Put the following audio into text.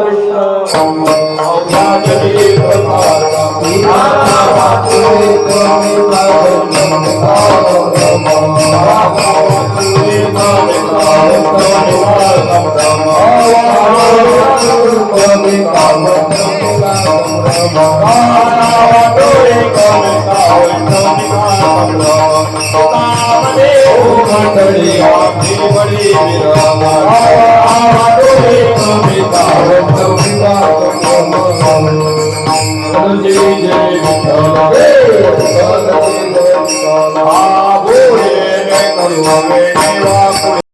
परसा भगवान जी तुम्हारा पातिवाते तुम ही भगिनी का राम राम पातिवाते तुम Ah, boy, make a lovely,